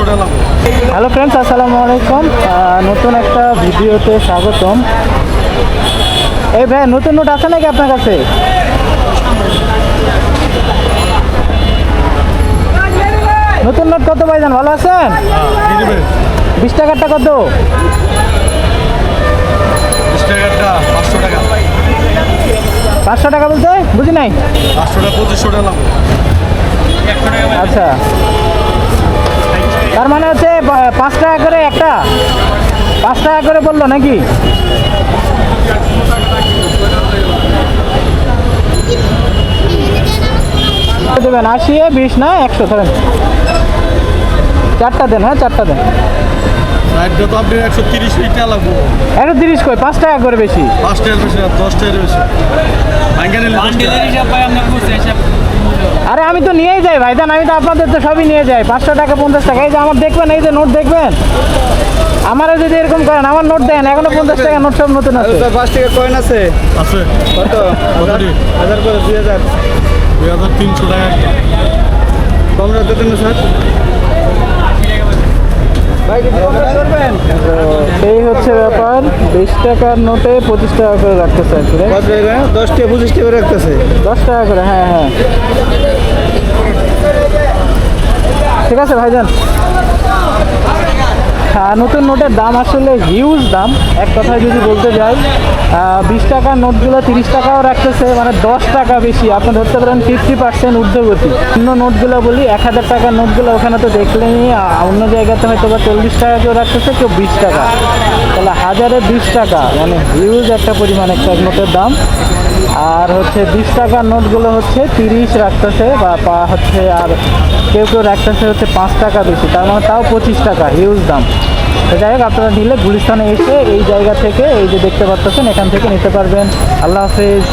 Hello friends আসসালামু আলাইকুম। নতুন একটা ভিডিওতে স্বাগতম। এই ভাই নতুন নোট আছে নাকি আপনার কাছে? নতুন নোট কত ভাইজান ভালো আছেন? বিশ টাকারটা কত? পাঁচশো টাকা। পাঁচশো টাকা বলতে? বুঝি নাই? পাঁচশো টাকা পঁচিশশো টাকা আচ্ছা। তার মানে হচ্ছে পাঁচ টাকা করে একটা? পাঁচ টাকা করে বলল নাকি? দেবেন আশি বিশ না একশো ধরেন। চারটা দেন হ্যাঁ চারটা দেন। একশো তিরিশ কই? পাঁচ টাকা করে বেশি। পাঁচ টাকার বেশি দশ টাকার বেশি ভাঙ্গা নিলে দশ টাকা। আরে আমি তো নিয়েই যাই ভাইজান আমি তো আপনাদের তো সবই নিয়ে যাই পাঁচশো টাকা পঞ্চাশ টাকা এই যে আমার দেখবেন এই যে নোট দেখবেন? আমারও যদি এরকম করেন আমার নোট দেন এখনও পঞ্চাশ টাকা নোট সব নতুন আছে। পাঁচ টাকা কয়েন আছে? আছে। কত? হাজার করে দুই হাজার। দুই হাজার তিনশো টাকা। কম রাখতে দেন স্যার। ভাই এই হচ্ছে ব্যাপার বিশ টাকার নোটে পঁচিশ টাকা করে রাখতেছে দশ টাকা পঁচিশ টাকা রাখতেছে। দশ টাকা করে হ্যাঁ হ্যাঁ। ঠিক আছে ভাইজান। নতুন নোটের দাম আসলে হিউজ দাম। এক কথায় যদি বলতে যাই বিশ টাকার নোটগুলো তিরিশ টাকাও রাখতেছে মানে দশ টাকা বেশি। আপনি ধরতে পারেন ফিফটি পার্সেন্ট ঊর্ধ্বগতি। অন্য নোটগুলো বলি এক হাজার টাকার নোটগুলো ওখানে তো দেখলেই আহ, অন্য জায়গাতে হয়তো বা চল্লিশ টাকা কেউ রাখতেছে কেউ বিশ টাকা। তাহলে হাজারে বিশ টাকা মানে হিউজ একটা পরিমাণ একটা নোটের দাম। আর হচ্ছে বিশ টাকার নোটগুলো হচ্ছে তিরিশ রাখতেছে বা পা হচ্ছে আর কেউ কেউ রাখতেছে হচ্ছে পাঁচ টাকা বেশি, তার মানে তাও পঁচিশ টাকা হিউজ দাম। তো যাই হোক, আপনারা নিলে গুলিস্তানে এসে এই জায়গা থেকে এই যে দেখতে পাচ্ছেন এখান থেকে নিতে পারবেন। আল্লাহ হাফেজ।